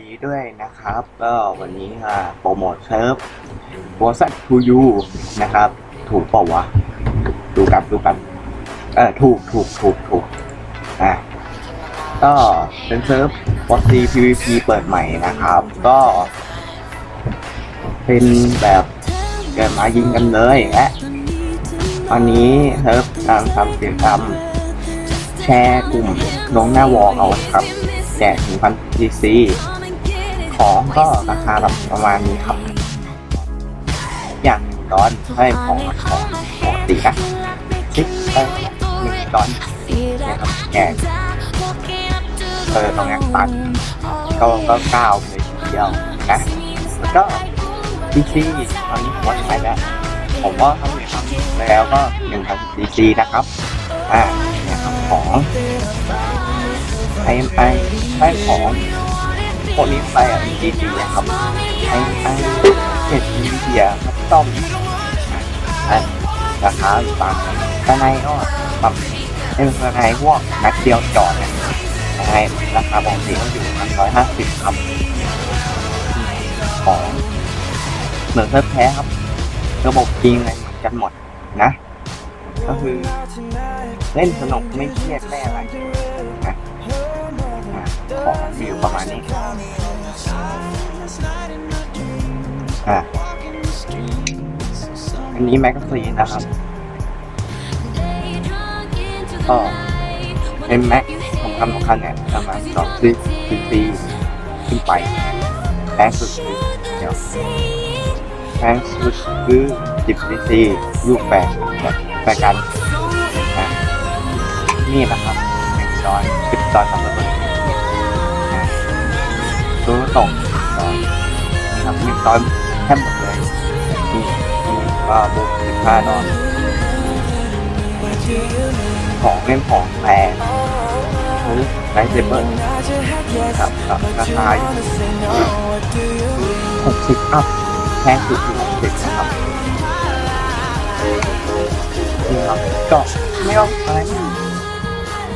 ดีด้วยนะครับ ก็วันนี้โปรโมทเซิร์ฟวอซัตทูยูนะครับ ถูกเปล่าวะ ดูกันดูกันเออถูกถูกถูกถูกอะก็เป็นเซิร์ฟวอซี PVP เปิดใหม่นะครับ ก็ เป็นแบบเกิดมายิงกันเลยและตอนนี้เซิร์ฟกำลังทำกิจกรรมแชร์กลุ่มลงหน้าวอลเอาครับ แจกถึงพันซีซี ของก็ราคาแบบประมาณนี้ครับ อย่างดอนให้ของของปกตินะซิกได้หนึ่งดอนนะครับแจกเออตรงนี้ตัดก็ก็เก้าเลยทีเดียวนะแล้วก็ซีซีตอนนี้ผมว่าใช้แล้วผมว่าทำเนี่ยครับแล้วก็หนึ่งพันซีซีนะครับอ่าเนี่ยครับของไอ้ไอ้ไอ้ของ พวกนี้ไปอะดีดีครับไอ้ไอ้เจ็ดมีเดียครับต้อมอะราคาต่างกันภายในก็แบบเป็นภายในพวกนัดเดียวจอดเนี่ยภายราคาปกติก็อยู่ประมาณร้อยห้าสิบครับของเหมือนเซิร์ฟแท้ครับ ระบบจริงอะไรเหมือนกันหมดนะ ก็คือเล่นสนุกไม่เครียดไม่อะไร ของมีอยู่ประมาณนี้อะอันนี้แมกกาซีนะครับก็เป็นแม็กของคำสำคัญเนี่ยประมาณสองซีซีซีขึ้นไปแพงสุดคือเดี๋ยวแพงสุดคือสิบซีซีลูแปดแบบแปดกันนี่นะครับหนึ่งดอนสิบดอนสำหรับคนอะ ตัวตกนะครับหนึ่งดอนแทบหมดเลยนี่นี่ก็บุกสิบห้าดอนของเล่นของแพงซื้อไลท์เซเบอร์ครับกับราคาหกสิบอัพแพงสุดคือหกสิบนะครับนี่ครับก็ไม่ต้องอะไรมาก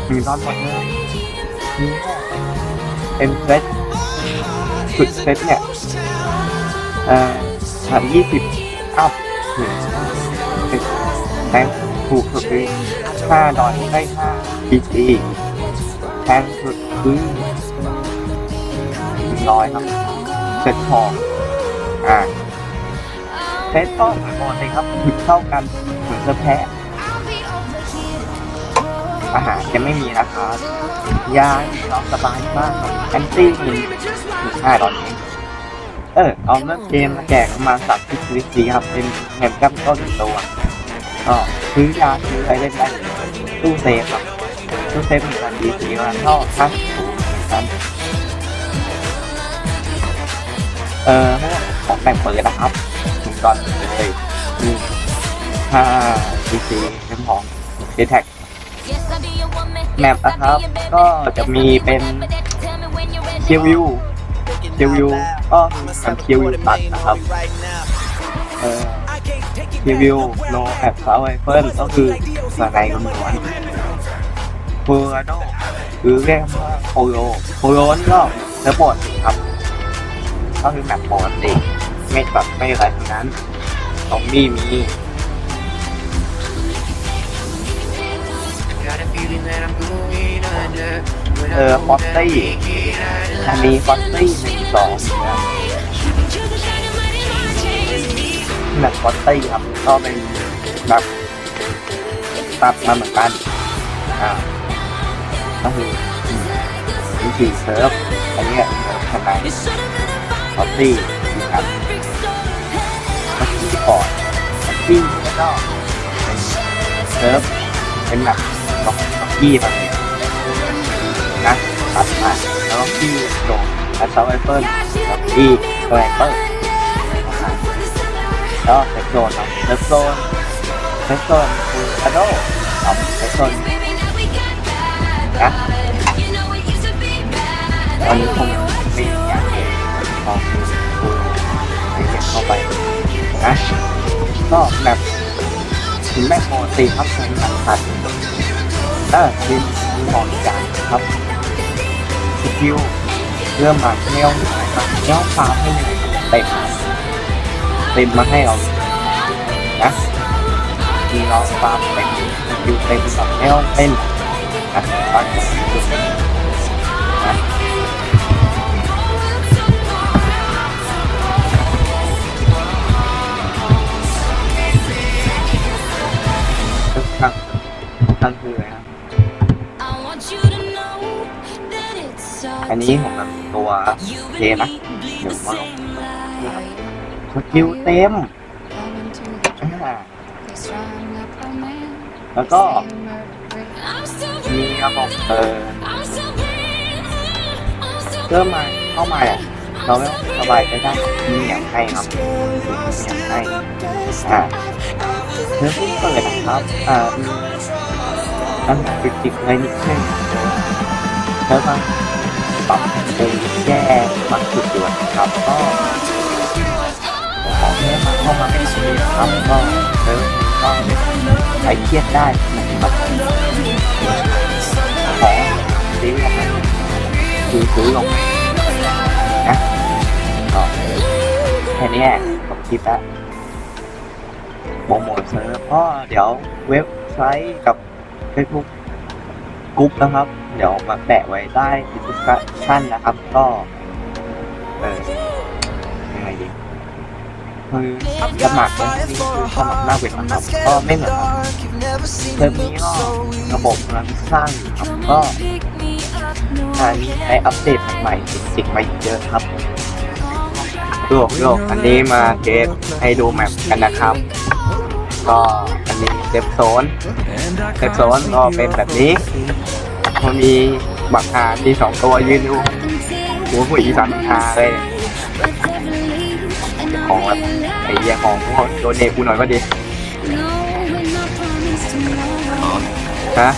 มีนอนหมดเลยนี่เป็นเซต สุดเซตเนี่ยอ่อพันยี่สิบอัพหนึ่งเป็นแพงถูกสุดคือห้าดอลได้ห้าบีจีแพงสุดคือหนึ่งร้อยครับเซตทองอ่าเซตก็เหมือนปกติครับถึงเท่ากันเหมือนเซอร์แพ้ อาหารจะไม่มีนะครับยาเราสบายมากครับแอนตี้มีมีห้าดอลเองเออเอาเลือเกมมาแจกประมาณสามสิบวิธีครับเป็นเงินกับต้นตัวก็ซื้อยาซื้ออะไรได้ได้ตู้เซฟครับตู้เซฟมีการดีสีมาเท่าห้าสิบถูกกันเออพวกของแต่งเปิดนะครับถึงก่อนเลยมีห้าดีซีเป็นของเดทแท็ก แมปนะครับ ก็จะมีเป็นเคียววิวเคียววิวก็คือการเคียววิวตัดนะครับเอ่อเคียววิวโนแอปเซาไอเฟิลก็คือสไนด์ล้วนๆฟูราโดคือเรียกว่าโคโยโคโยนี่ก็เนื้อบดครับก็คือแมปปกติไม่แบบไม่อะไรทั้งนั้นซอมบี้มี เออฟอสตี้อันนี้ฟอสตี้หนึ่งสองนะแบบฟอสตี้ครับก็เป็นแบบตัดมาเหมือนกันอ่าก็คือมวิธีเซิร์ฟอันนี้เซิร์ฟทนายฟอสตี้มีกันก็คือก่อนฟอสตี้แล้วก็เซิร์ฟเป็นแบบ ล็อกล็อกกี้แบบนี้นะตัดมาแล้วก็ที่ลงแล้วเซาไอเปิลแล้วที่แกรเปิลแล้วเซฟโซนเซฟโซนเซฟโซนคืออะโดครับเซฟโซนนะตอนนี้คงไม่อย่ากเห็นลองดูดูไปเข้าไปนะก็แบบ ถึงแม่โมตีครับเป็นหลัตัดเออทีมหมอกอย่างครับสกิลเริ่มมาเที่ยวไหนครับเที่ยวฟาร์มให้เหนื่อยเต็มเต็มมาให้เรานะมีเราฟาร์มเต็มคิวเต็มแบบเที่ยวเต้นนะตอนนี้ นั่นคืออะไรครับอันนี้ผมแบบตัวเทนะเดี๋ยวมาลงสกิลเต็มอ่าแล้วก็ มีระบบเออเริ่มมาเข้ามาอะเราไม่สบายใจได้มีอย่างให้ครับมีอย่างให้อ่าเริ่มเพิ่งเปิดนะครับอ่ามี ตั้งติดติดเลยนิดนึงแล้วก็ปรับปรุงแก้มาจุดด่วนครับก็ขอให้มาเข้ามาเป็นทีครับก็เริ่มก็ใช้เครียดได้นะครับขอซื้อลงมาคือซื้อลงนะก็แค่นี้จบคลิปแล้วโปรโมทเซิร์ฟก็เดี๋ยวเว็บไซต์กับ Facebook กรุ๊ปนะครับ เดี๋ยวมาแปะไว้ใต้ดิสคริปชั่นนะครับ ก็เออยังไงดีคือสมัครเนี่ยคือสมัครหน้าเว็บนะครับก็ไม่เหมือนกันเทอมนี้ก็ระบบกำลังสร้างอยู่ครับก็อันนี้ได้อัปเดตใหม่ๆสิ่งใหม่เยอะครับโยกโยกอันนี้มาเทสให้ดูแมปกันนะครับ ก็อันนี้เซฟโซนเซฟโซนก็เป็นแบบนี้มันมีบักหาที่สองตัวยืนอยู่หัวหัวอีสานหาเลยของแบบไอ้เหี้ยของพวกโดนเนกูหน่อยก็ดีฮะ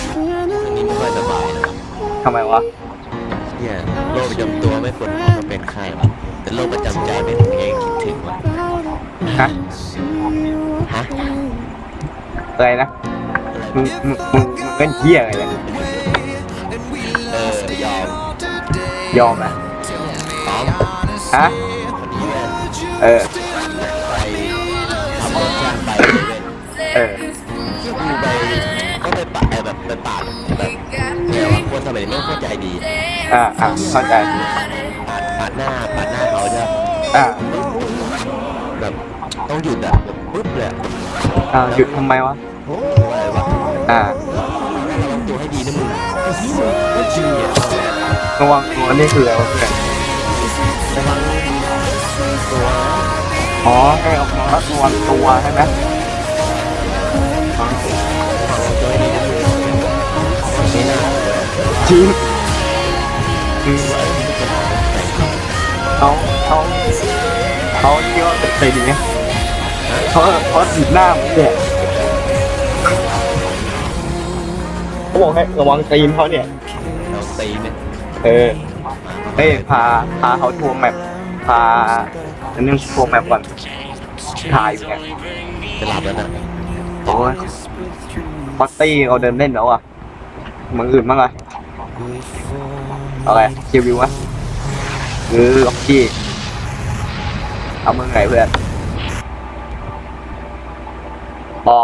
อันนี้ไม่ค่อยสบายนะทำไมวะเนี่ยโรคประจำตัวไม่ควรออกมาเป็นไข้หรอกแต่โรคประจำใจไม่ถึงเองคิดถึงว่ะฮะฮะ อะไรนะอะไรมึงมึงมึงมึงเป็นเหี้ยอะไรเนี่ยเออยอมยอมนะพร้อมฮะคนนี้เนี่ยเออ ไปทำรถจ้างไปเลยเออ คือไปก็ไปปะแบบไปปาดแบบเนี่ยว่าคนสมัยนี้ไม่เข้าใจดีอ่าอ่าเข้าใจปาดปาดหน้าปาดหน้าเขาใช่ไหมอ่า แบบต้องหยุดอะแบบปึ๊บเลยอะ อ่าหยุดทำไมวะโอ้อะไรวะอ่าระวังตัวให้ดีนะมึงก็จริงเนี่ยระวังตัวนี่คืออะไรวะเพื่อนระวังตัวอ๋อให้ออกมาระวังตัวใช่ไหมตัวให้ดีนะมึงไม่น่าเลยจริงอืมเขาเขาเขาเที่ยวใจดีไง เขาเขาถีบหน้ามึงเนี่ยเขาบอกให้ระวังตีนเขาเนี่ย เราตีเนี่ยเออเอ้ยพาพาเขาทัวร์แมปพาอันนึงทัวร์แมปก่อนถ่ายอยู่เนี่ยจะหลับแล้วนะโอ้ยพอตตี้เราเดินเล่นแล้วอะมึงอื่นบ้างเลยเอาไงคิววิววะหรือล็อกกี้เอามึงไหนเพื่อน บอ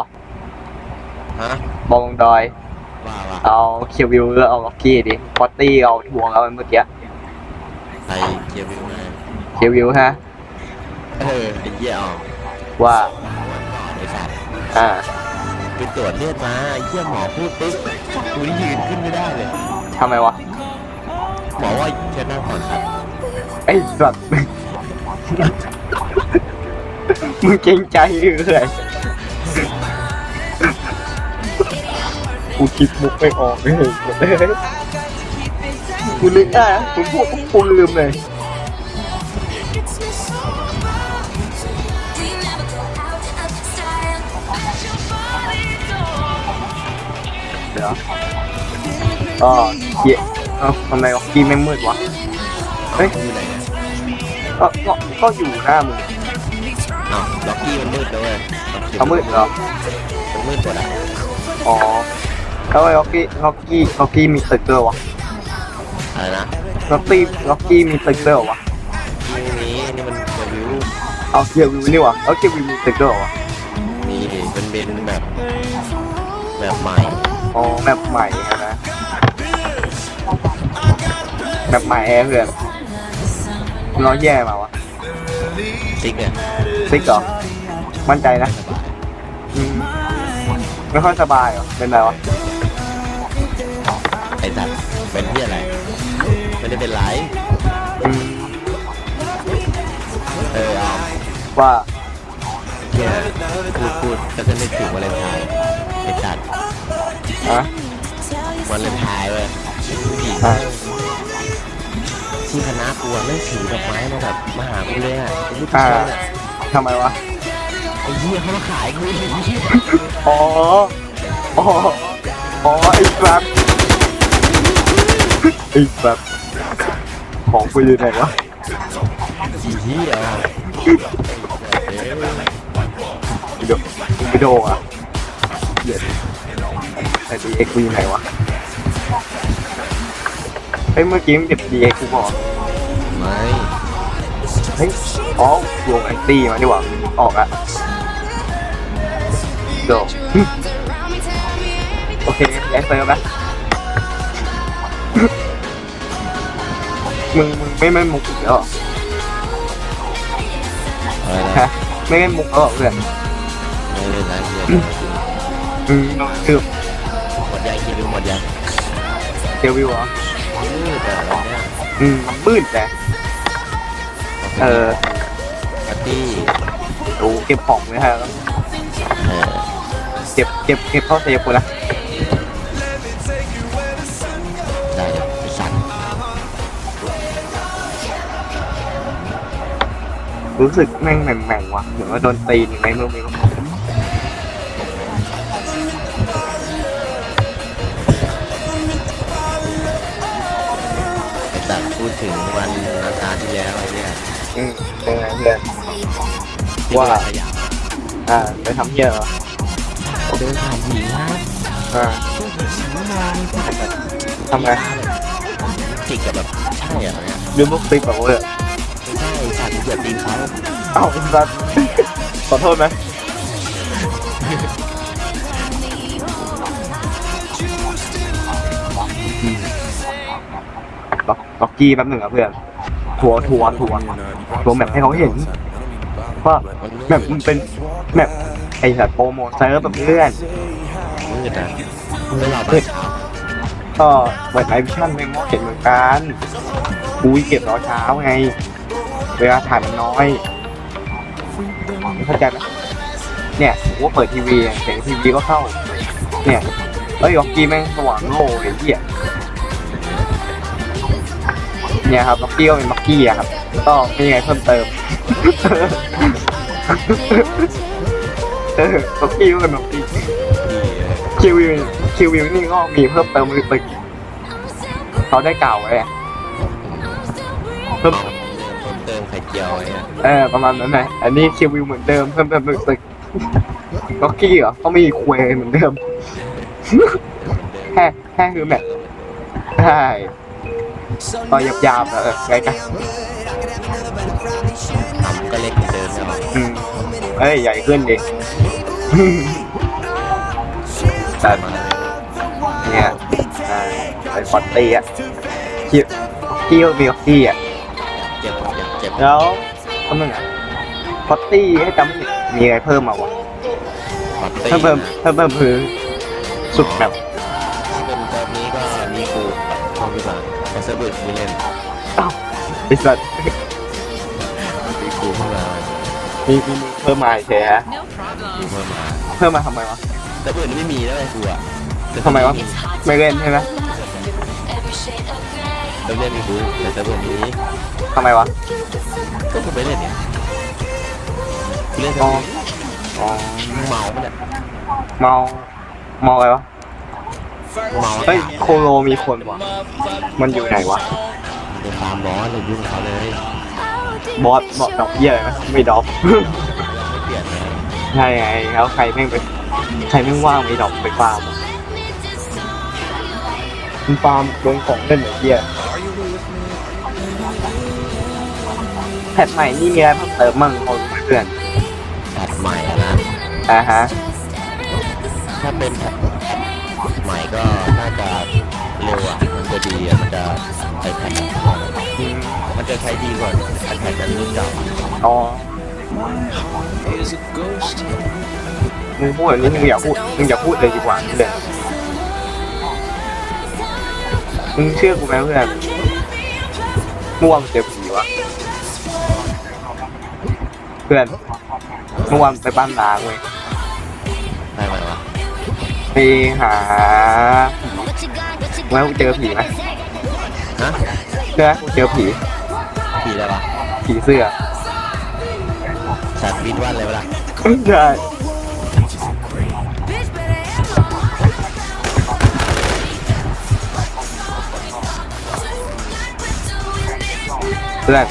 ฮะบอลงดอย ว่าว่าเอาคิววิวหรือเอาล็อกกี้ดิพอตตี้เอาทวงเอาเมื่อกี้ใครเกียร์วิวมาคิววิวฮะ เออไอ้เหี้ยออกว่า วันก่อนไอ้สัตว์อ่า ไปตรวจเลือดมาไอ้เหี้ยหมอพูดปุ๊บกูนี่ยืนขึ้นไม่ได้เลยทำไมวะ หมอว่าเชิญนั่งก่อนครับไอ้สัตว์ มึงเกรงใจเลย กูคิดมุกไม่ออกเลยหมดเลยกูนึกได้นะกูพูดกูลืมเลยเดี๋ยวก็เหี้ยเอ้าทำไมวะกีไม่มืดวะเฮ้ยอยู่ไหนเนี่ยก็ก็ก็อยู่หน้ามึงอ้าวล็อกกี้มันมืดแล้วเว้ยเขามืดเหรอมันมืดหมดอะอ๋อ แล้วไอ้ล็อกกี้ล็อกกี้ล็อกกี้มีสติ๊กเกอร์วะอะไรนะลล็อกตี้ล็อกกี้มีตึกด้วยเหรอวะไม่มีนี่มันเดวิวเอาเกียร์วิวนี่วะเอาเกียร์วิวมีตึกด้วยเหรอวะมีเป็นเป็นแบบแบบใหม่อ๋อแมปใหม่อะนะแมปใหม่แอร์เพื่อนน้อยแย่มาวะซิกเนี่ยซิกเหรอมั่นใจนะอืมไม่ค่อยสบายเหรอเป็นไรวะ ไม่ได้เป็นไรอืมเออเอาว่าเที่ยพูดพูดก็จะนึกถึงวาเลนไทน์ไอ้สัตว์อะวาเลนไทน์เว้ยผู้หญิงอะที่คณะกูอะไม่ถือดอกไม้มาแบบมาหากูเลยอะกูพูดจริงๆอะทำไมวะ ไอ้เหี้ยเขามาขายกูถึงที่อ๋อ อ๋อ อ๋อไอ้แบบไอ้แบบ ของกูอยู่ไหนวะเหี้ยไอ้โดไอ้โดอะเดี๋ยวแต่ดีเอ็กกูอยู่ไหนวะเฮ้ยเมื่อกี้มันเก็บดีเอ็กกูบอกไม่เฮ้ยอ๋อวงแอนตี้มาดีกว่าออกอะโดโอเคแอคเซิร์ฟนะ มึงมึงไม่ไม่มุกอีกแล้วเหรออะไรนะฮะไม่เล่นมุกแล้วเหรอเพื่อนไม่เล่นไรเหี้ยอืมคือหมดยังคิดดูหมดยังเซลวิวเหรอมืดแต่อะไรเนี่ยอืมมันมืดแต่เออปาร์ตี้ดูเก็บของเลยฮะเออเก็บเก็บเก็บเข้าเซฟกูนะ รู้สึกแม่งแหม่งๆว่ะเหมือนว่าโดนตีนยังไงเมื่อไม่รู้ไอ้สัตว์พูดถึงวันอาคารที่แล้วไอ้เนี่ยอืมเป็นไงเพื่อนที่ว่าขยะอ่าไปทำเหี้ยเหรอเดินผ่านหญิงนะอ่ามองแบบทำไงจิกกับแบบใช่เหรอเนี่ยดูพวกติ๊กแบบเว้ย เหยียบตีนเขาเอ้าไอ้สัสขอโทษไหมล็อกล็อกกี้แป๊บหนึ่งอะเพื่อนทัวร์ทัวร์ทัวร์ทัวร์แบบให้เขาเห็นว่าแบบมันเป็นแบบไอสัตว์โปรโมทเซิร์ฟแบบเพื่อนมืดอะไม่หลับอะก็เปิดไลฟ์วิชั่นไม่มองเห็นเหมือนกันกูเก็บรอเช้าไง เวลาถ่ายมันน้อยเข้าใจไหมเนี่ยผมว่าเปิดทีวีเสียงทีวีก็เข้า เนี่ยเอ้ยล็อกกี้แม่งสว่างโล่ไอ้เหี้ยเนี่ยครับล็อกกี้ก็เป็นล็อกกี้อะครับก็ม่มีอะไรเพิ่มเติมเออล็อกกี้ก็เป็นล็อกกี้คิววิวคิววิวนี่ก็มีเพิ่มเติมมือตึกเขาได้กล่าวไว้เพิ่ม เพิ่มเติมไข่เจียวไอ้เนี่ยเออประมาณนั้นนะอันนี้คิววิวเหมือนเดิมเพิ่มเติมมือตึกล็อกกี้เหรอเขามีควยเหมือนเดิม แค่แค่คือแบบใช่ต่อยหยาบๆอะเออไงกันทำก็เล็กเหมือนเดิมใช่ไหมอืมเอ้ยใหญ่ขึ้นดิแต่มาเลยเนี่ยอ่าไอ้ฟอตตี้อะคิวคิวมีล็อกกี้อะ แล้วทำยังไงฟอตตี้ให้จำไม่ผิดมีอะไรเพิ่มมาวะปาร์ตี้ถ้าเพิ่มถ้าเพิ่มคือสุดแบบเป็นแบบนี้ก็มีกูทองดีกว่ามาเซิร์ฟเวอร์กูเล่นไอ้สัตว์มีกูเข้ามามีมีมีเพิ่มมาใช่ฮะมีเพิ่มมาเพิ่มมาทำไมวะเซิร์ฟเวอร์นี้ไม่มีแล้วไอ้กูอะทำไมวะไม่เล่นใช่ไหมเซิร์ฟเวอร์มีกูแต่เซิร์ฟเวอร์นี้ ทำไมวะก็กูไม่เล่นเนี่ยกูเล่นอ๋เซิอร์ฟเวอร์นี้อ๋อเมาปะเนี่ยเมาเมาอะไรวะเมาเฮ้ยโคโลมีคนวะมันอยู่ไหนวะเดินตามบอสเลยยุ่งเขาเลยบอสบอสดอกเบี้ยอะไรนะไม่ดอกไม่เปลี่ยนเลยใช่ไงแล้วใครแม่งไปใครแม่งว่างไม่ดอกไปฟาร์มอะมันฟาร์มโดนของเล่นไอ้เหี้ย แพทใหม่นี่มีอะไรเพิ่มเติมมั่งพอรู้ไหมเพื่อนแพทใหม่อะนะ อ่าฮะ ถ้าเป็นแพทใหม่ก็น่าจะเร็วอะ มันจะดีอะ มันจะไอแพทมันจะใช้ดีกว่าไอแพทนั้นรุ่นเก่าอะอ๋อมึงพูดแบบนี้มึงอย่าพูดมึงอย่าพูดเลยดีกว่าเพื่อนมึงเชื่อกูไหมเพื่อนเมื่อวานมึงเจอผีวะเพื่อนเมื่อวานไปบ้านล้างเว้ยได้ไหมวะไปหาแล้วกูเจอผีไหมฮะเชื่อกูเจอผีผีอะไรวะผีเสื้อสัตว์บินวันอะไรวะล่ะใช่เพื่อน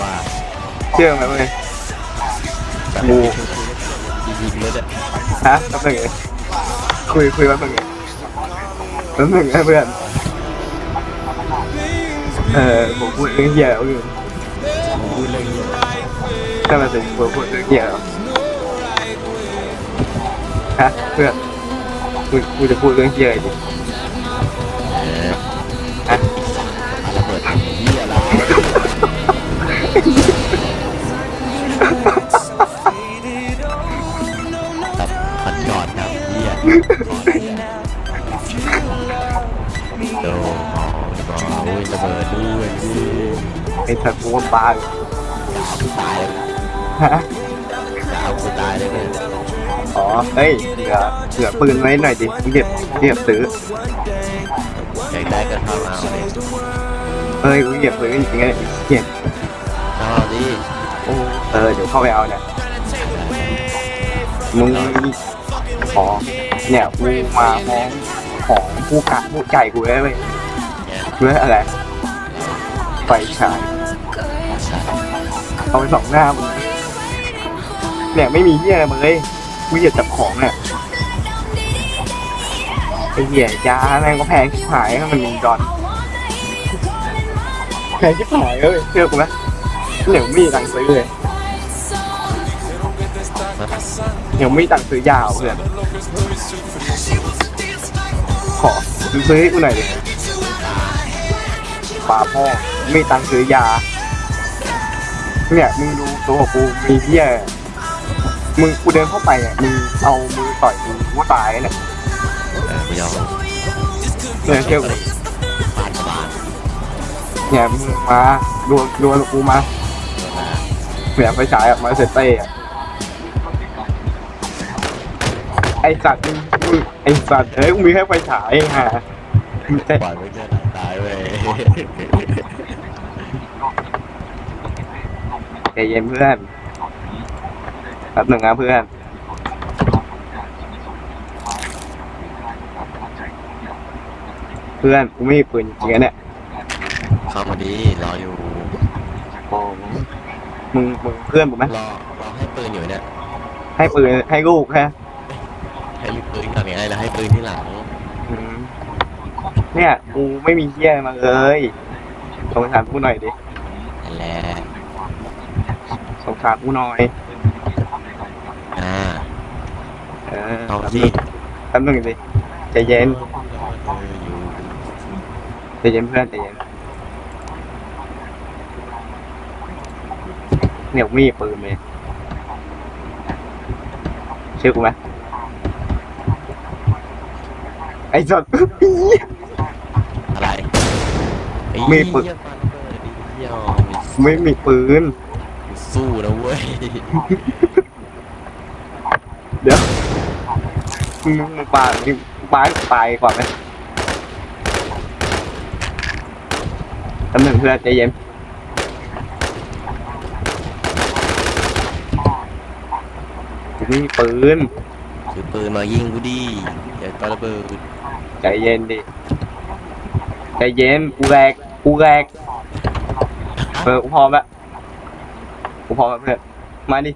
ว่าเชื่อไหมเว้ย แบบงูยิงเลยเนี่ยฮะแป๊บนึงคุยคุยแป๊บนึงแป๊บนึงนะเพื่อน เออผมพูดเรื่องเหี้ยแล้วอยู่พูดเรื่องนี้ยถ้ามันเป็นผมพูดเรื่องเหี้ยฮะเพื่อนกูกูจะพูดเรื่องเหี้ยอะไร ไอ้สัตว์กูว่าบ้าเลยกูตายเลยฮะจะเอากูตายเลยเนี่ยอ๋อเฮ้ยเหลือเหลือปืนไว้หน่อยดิเก็บเก็บซื้ออยากได้ก็เข้ามาเอาเลยเฮ้ยกูเก็บปืนจริงๆไงเก็บเข้ามาดิโอ้เออเดี๋ยวเข้าไปเอาเนี่ยมึงขอเนี่ยกูมาพร้อมของผู้กะผู้ใจกูได้เว้ยเนี่ยเพื่ออะไรไฟฉาย เอาไปสองหน้ามึงเนี่ยไม่มีเหี้ยอะไรมาเลยกูเหยียดจับของเนี่ยไอ้เหี้ยยาแม่งก็แพงชิบหายถ้ามันมีดอนแพงชิบหายเลยเชื่อกูไหมเดี๋ยวไม่มีตังค์ซื้อเลยเดี๋ยวไม่มีตังค์ซื้อยาวเพื่อนขอซื้อให้กูหน่อยดิป่าพ่อ ไม่มีตังค์ซื้อยา เนี่ย มึงดูตัวกูมีเหี้ยมึงกูเดินเข้าไปอะมึงเอามือต่อยมึงกูตายเนี่ยเออกูยอมเนี่ยเชื่อกูปาดปาดเนี่ยมึงมาดวลดวลกับกูมาเนี่ยไฟฉายอะมาเสร็จเต้อะไอสัตว์มึงมึงไอสัตว์เอ้ยมึงมีแค่ไฟฉายเองฮะมึงเต้ปล่อยไปเกินหลังตายเว้ย ใจเย็นเพื่อนแป๊บหนึ่งนะเพื่อนเพื่อนกูไม่มีปืนจริงๆนะเนี่ยเข้ามาดีรออยู่โอ้มึงมึงเพื่อนผมไหมรอรอให้ปืนอยู่เนี่ยให้ปืนให้ลูกแค่ให้ปืนก่อนไงแล้วให้ปืนที่หลังอืมเนี่ยกูไม่มีเหี้ยมาเลยสงสารกูหน่อยดินั่นแหละ สงสารกูหน่อย อ่าเออเอาสิแป๊บหนึงดิใจเย็นเอออยู่ใจเย็นเพื่อนใจเย็นเนี่ยกูมีปืนเลยเชื่อกูไหมไอ้สัตว์อะไรไอ้มีปืน เหี้ยปาระเบิดดิเหี้ย ไม่มีปืน สู้นะเว้ยเดี๋ยวมึงมึงปามึงปาให้ตายก่อนไหมตำหนึ่งเพื่อนใจเย็นกูไม่มีปืน ถือปืนมายิงกูดิอย่าปาระเบิดใจเย็นดิ ใจเย็น กูแรก กูแรก เออกูพร้อมแล้ว กูพร้อมแล้วเพื่อนมาดิ